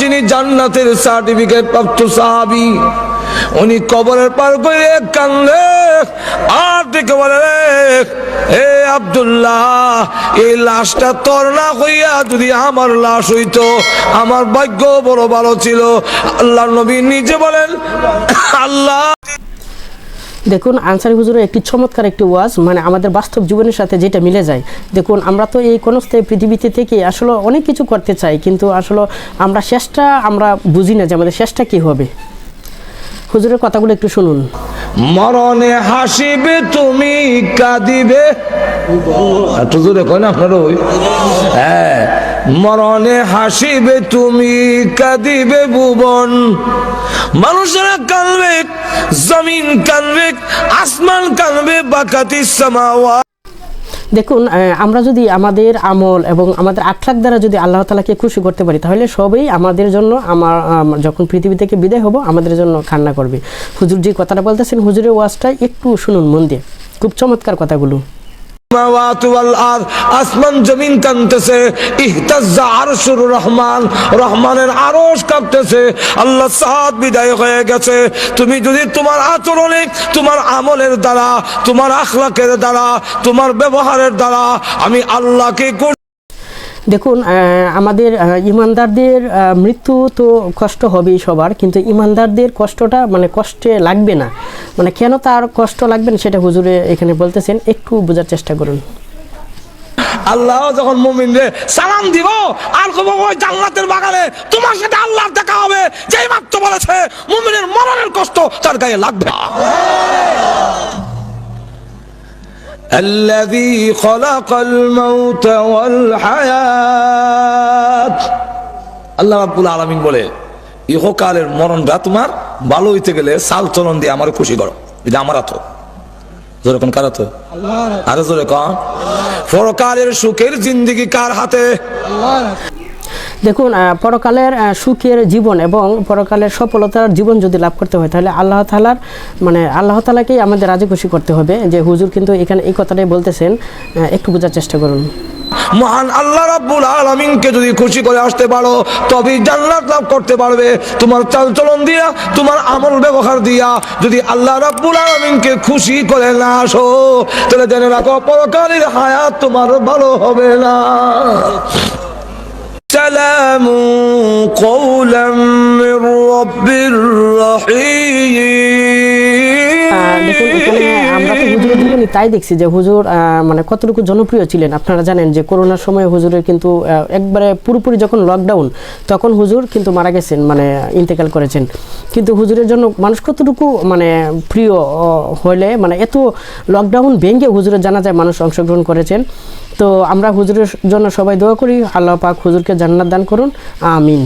যিনি সার্টিফিকেট উনি কবরের পার আর এ আব্দুল্লাহ, এই লাশটা তোর না হইয়া যদি আমার লাশ হইতো, আমার ভাগ্য বড় ভালো ছিল। আল্লাহ নবী নিজে বলেন, আল্লাহ দেখুন, আনসারি হুজুরের একটি চমৎকার একটি ওয়াজ মানে আমাদের বাস্তব জীবনের সাথে যেটা মিলে যায়। দেখুন, আমরা তো এই কনস্থায়ী পৃথিবীতে থেকে আসলে অনেক কিছু করতে চাই, কিন্তু আসলে আমরা শেষটা আমরা বুঝি না যে আমাদের শেষটা কী হবে। হুজুরের কথাগুলো একটু শুনুন। মরণে হাসিবে, তুমি কাঁদিবে। এত কয় না আপনার ওই? হ্যাঁ। মরণে হাসিবে তুমি, কাঁদিবে ভুবন। মানুষেরা কানবে জমিন কানবে আসমান কানবে বাকাতি সামাওয়া। দেখুন আমরা যদি আমাদের আমল এবং আমাদের আখলাক দ্বারা যদি আল্লাহ তালাকে খুশি করতে পারি, তাহলে সবই আমাদের জন্য আমার যখন পৃথিবী থেকে বিদায় হব, আমাদের জন্য কান্না করবে। হুজুর যে কথাটা বলতেছেন, হুজুরের ওয়াজটা একটু শুনুন মন দিয়ে। খুব চমৎকার কথাগুলো। আসমান জমিন কানতেছে ইহতাজা আরশুর রহমান, রহমানের আরশ কাঁপতেছে, আল্লাহ সাদ বিদায় হয়ে গেছে। তুমি যদি তোমার আচরণে, তোমার আমলের দ্বারা, তোমার আখলাকের দ্বারা, তোমার ব্যবহারের দ্বারা, আমি আল্লাহকে দেখুন আমাদের ইমানদারদের মৃত্যু তো কষ্ট হবেই সবার, কিন্তু ইমানদারদের কষ্টটা মানে কষ্টে লাগবে না মানে কেন তার কষ্ট লাগবে না সেটা হুজুরে এখানে বলতেছেন, একটু বোঝার চেষ্টা করুন আল্লাহ যখন মুমিনরে সালাম দিব, আর ওই জান্নাতের বাগানে তোমার সাথে আল্লাহর দেখা হবে যেই মাত্র বলেছে, মুমিনের মরণের কষ্ট তার গায়ে লাগবে। الذي خلق الموت والحياة আল্লাহ রাব্বুল আলামিন বলে ইহকালের মরণটা তোমার ভালো হইতে গেলে সাল চলন দিয়ে আমার খুশি করো এটা আমার হাত জোরে কোন কার হাতে আরো জোরে কন পরকালের সুখের জিন্দিগি কার হাতে দেখুন পরকালের সুখের জীবন এবং পরকালের সফলতার জীবন যদি লাভ করতে হয়, তাহলে আল্লাহ তালার মানে আল্লাহ তালাকেই আমাদের রাজি খুশি করতে হবে। যে হুজুর কিন্তু এখানে এই কথাটাই বলতেছেন একটু বোঝার চেষ্টা করুন। মহান আল্লাহ রাব্বুল আলামিনকে যদি খুশি করে আসতে পারো, তবেই জান্নাত লাভ করতে পারবে। তোমার চাল চলন দিয়া, তোমার আমল ব্যবহার দিয়া যদি আল্লাহ রাব্বুল আলামিনকে খুশি করে না আসো, তাহলে জেনে রাখো, পরকালের হায়াত তোমার ভালো হবে না। سلام قولا من رب আহ, আমরা তো হুজুরের জীবনী তাই দেখছি যে হুজুর মানে কতটুকু জনপ্রিয় ছিলেন, আপনারা জানেন যে করোনার সময় হুজুরের কিন্তু একবারে পুরোপুরি যখন লকডাউন তখন হুজুর কিন্তু মারা গেছেন মানে ইন্তেকাল করেছেন। কিন্তু হুজুরের জন্য মানুষ কতটুকু মানে প্রিয় হলে মানে এত লকডাউন ভেঙে হুজুরের জানা যায় মানুষ অংশগ্রহণ করেছেন। তো আমরা হুজুরের জন্য সবাই দোয়া করি, আল্লাহ পাক হুজুরকে জান্নাত দান করুন, আমিন।